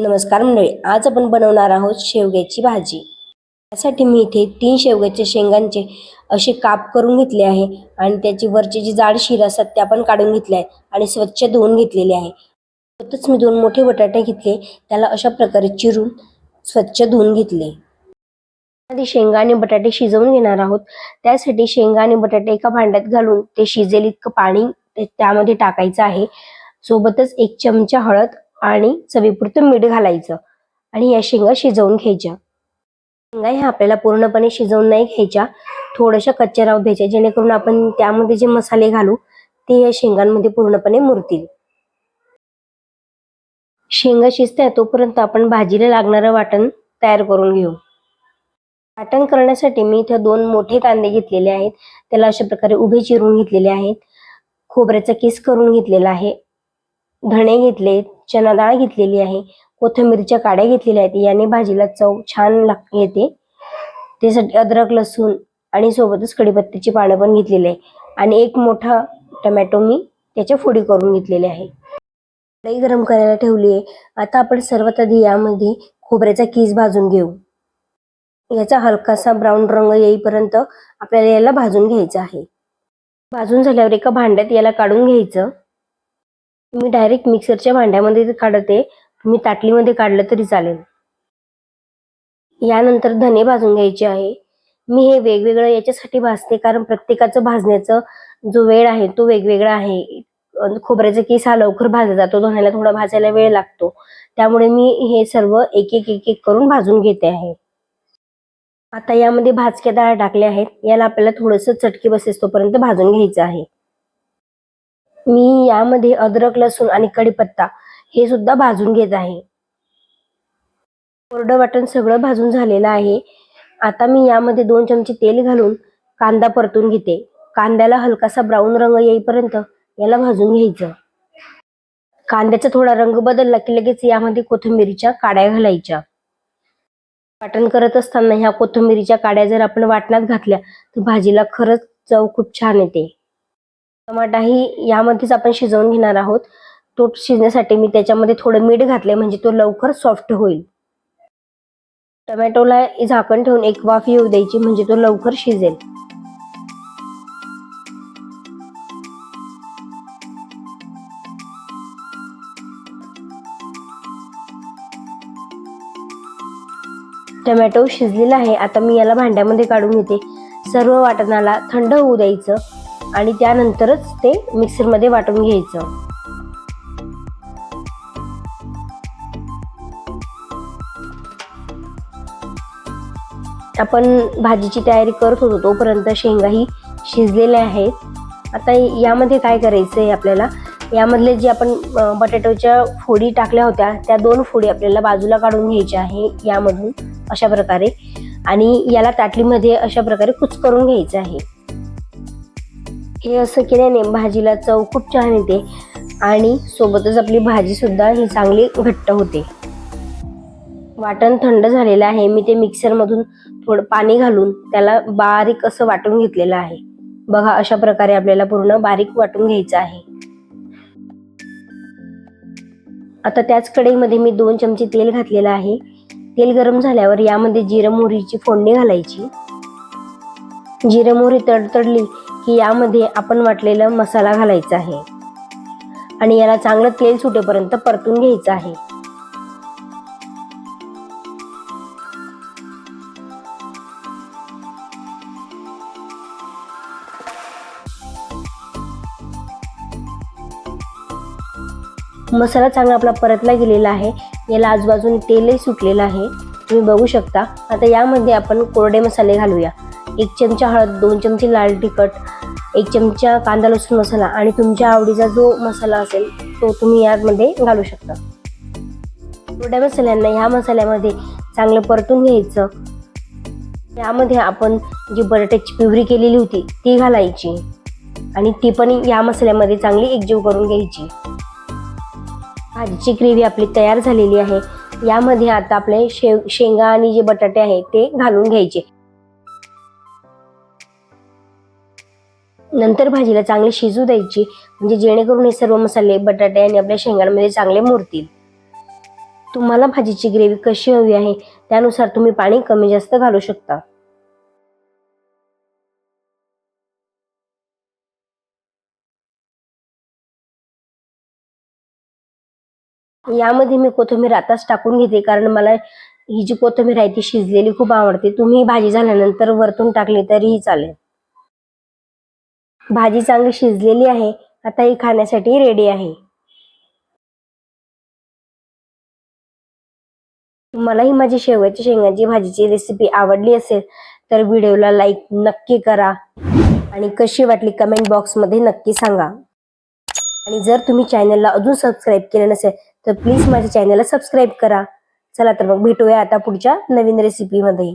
नमस्कार मंडळी आज आपण बनवणार आहोत शेवग्याची भाजी. त्यासाठी मी इथे तीन शेवग्याच्या शेंगांचे असे काप करून घेतले आहे आणि त्याची वरचे जे जाड शिर असतात त्या पण काढून घेतल्या आहेत आणि स्वच्छ धुवून घेतलेले आहे. सोबतच मी दोन मोठे बटाटे घेतले त्याला अशा प्रकारे चिरून स्वच्छ धुवून घेतले. आधी शेंगा आणि बटाटे शिजवून घेणार आहोत. त्यासाठी शेंगा आणि बटाटे एका भांड्यात घालून ते शिजेल इतकं पाणी त्यामध्ये टाकायचं आहे. सोबतच एक चमचा हळद आणि चवीपुरतं मीठ घालायचं आणि या शेंगा शिजवून घ्यायच्या. शेंगा ह्या आपल्याला पूर्णपणे शिजवून नाही घ्यायच्या. थोड्याशा कच्च्या राहू द्यायच्या जेणेकरून आपण त्यामध्ये जे मसाले घालू ते या शेंगांमध्ये पूर्णपणे मुरतील. शेंगा शिजत्या तोपर्यंत आपण भाजीला लागणारं वाटण तयार करून घेऊ. वाटण करण्यासाठी मी इथे दोन मोठे कांदे घेतलेले आहेत. त्याला अशा प्रकारे उभे चिरून घेतलेले आहेत. खोबऱ्याचा किस करून घेतलेला आहे. धणे घेतलेत. चना डाळ घेतलेली आहे. कोथिंबीरच्या काड्या घेतलेल्या आहेत. याने भाजीला चव छान लाग येते. त्यासाठी अद्रक लसूण आणि सोबतच कडीपत्त्याची पानं पण घेतलेली आहे. आणि एक मोठा टमॅटो मी त्याच्या फोडी करून घेतलेले आहे. कढई गरम करायला ठेवली आहे. आता आपण सर्वात आधी यामध्ये खोबऱ्याचा कीस भाजून घेऊ. याचा हलकासा ब्राऊन रंग येईपर्यंत आपल्याला याला भाजून घ्यायचं आहे. भाजून झाल्यावर एका भांड्यात याला काढून घ्यायचं. मी डायरेक्ट मिक्सरच्या भांड्यामध्ये काढते तुम्ही ताटलीमध्ये काढलं तरी चालेल. यानंतर धने भाजून घ्यायचे आहे. मी हे वेगवेगळं याच्यासाठी भाजते कारण प्रत्येकाचं भाजण्याचं जो वेळ आहे तो वेगवेगळा आहे. खोबऱ्याचा केस हा लवकर भाजला जातो धण्याला थोडा भाजायला वेळ लागतो. त्यामुळे मी हे सर्व एक एक एक एक करून भाजून घेते आहे. आता यामध्ये भाजक्या डाळ टाकल्या आहेत. याला आपल्याला थोडस चटकी बसेस तोपर्यंत भाजून घ्यायचं आहे. मी यामध्ये अद्रक लसूण आणि कढीपत्ता हे सुद्धा भाजून घेत आहे. कोरडं वाटण सगळं भाजून झालेलं आहे. आता मी यामध्ये दोन चमचे तेल घालून कांदा परतून घेते. कांद्याला हलकासा ब्राऊन रंग येईपर्यंत याला भाजून घ्यायचं. कांद्याचा थोडा रंग बदलला की लगेच यामध्ये कोथिंबीरीच्या काड्या घालायच्या. वाटण करत असताना ह्या कोथिंबीरीच्या काड्या जर आपण वाटणात घातल्या तर भाजीला खरंच चव खूप छान येते. टमाटाही यामध्येच आपण शिजवून घेणार आहोत. तो शिजण्यासाठी मी त्याच्यामध्ये थोडं मीठ घातले म्हणजे तो लवकर सॉफ्ट होईल. टमॅटोला झाकण ठेवून एक वाफ येऊ द्यायची म्हणजे तो लवकर शिजेल. टमॅटो शिजलेला आहे आता मी याला भांड्यामध्ये काढून घेते. सर्व वाटणाला थंड होऊ द्यायचं. आणि त्यानंतरच ते मिक्सरमध्ये वाटून घ्यायचं. आपण भाजीची तयारी करत होतो तोपर्यंत शेंगा ही शिजलेल्या आहेत. आता यामध्ये काय करायचं आहे आपल्याला? यामधले जे आपण बटाट्याच्या फोडी टाकल्या होत्या त्या दोन फोडी आपल्याला बाजूला काढून घ्यायच्या आहे यामधून अशा प्रकारे. आणि याला ताटलीमध्ये अशा प्रकारे कुच करून घ्यायचं आहे. हे असं केल्याने भाजीला चव खूप छान येते आणि सोबतच आपली भाजीसुद्धा ही चांगली घट्ट होते. वाटण थंड झालेलं आहे. मी ते मिक्सरमधून थोडं पाणी घालून त्याला बारीक असं वाटून घेतलेलं आहे. बघा अशा प्रकारे आपल्याला पूर्ण बारीक वाटून घ्यायचं आहे. आता त्याच कढईमध्ये मी दोन चमचे तेल घातलेलं आहे. तेल गरम झाल्यावर यामध्ये जिरं मोहरीची फोडणी घालायची. जिरं मोहरी तडतडली की यामध्ये आपण वाटलेला मसाला घालायचा आहे. आणि याला चांगलं तेल सुटेपर्यंत परतून घ्यायचं आहे. मसाला चांगला आपला परतला गेलेला आहे. याला आजूबाजूने तेलही सुटलेलं आहे. तुम्ही बघू शकता. आता यामध्ये आपण कोरडे मसाले घालूया. एक चमचा हळद दोन चमचे लाल तिखट एक चमचा कांदा लसूण मसाला आणि तुमच्या आवडीचा जो मसाला असेल तो तुम्ही यामध्ये घालू शकता. थोड्या मसाल्यांना ह्या मसाल्यामध्ये चांगलं परतून घ्यायचं. यामध्ये आपण जी बटाट्याची पिवरी केलेली होती ती घालायची. आणि ती पण या मसाल्यामध्ये चांगली एकजीव करून घ्यायची. भाजीची ग्रेव्ही आपली तयार झालेली आहे. यामध्ये आता आपले शेव शेंगा आणि जे बटाटे आहे ते घालून घ्यायचे. नंतर भाजीला चांगली शिजू द्यायची. म्हणजे जेणेकरून हे सर्व मसाले बटाटे आणि आपल्या शेंगांमध्ये चांगले मुरतील. तुम्हाला भाजीची ग्रेव्ही कशी हवी आहे त्यानुसार तुम्ही पाणी कमी जास्त घालू शकता. यामध्ये मी कोथिंबीर आताच टाकून घेते कारण मला ही जी कोथिंबीर आहे ती शिजलेली खूप आवडते. तुम्ही भाजी झाल्यानंतर वरतून टाकली तरीही चालेल. भाजी चांगली शिजलेली आहे. आता ही खाण्यासाठी रेडी आहे. तुम्हाला ही माझी शेवयाची शेंगाची भाजीची रेसिपी आवडली असेल तर व्हिडिओला लाईक नक्की करा. आणि कशी वाटली कमेंट बॉक्समध्ये नक्की सांगा. आणि जर तुम्ही चॅनलला अजून सबस्क्राईब केलं नसेल तर प्लीज माझ्या चॅनलला सबस्क्राईब करा. चला तर मग भेटूया आता पुढच्या नवीन रेसिपीमध्ये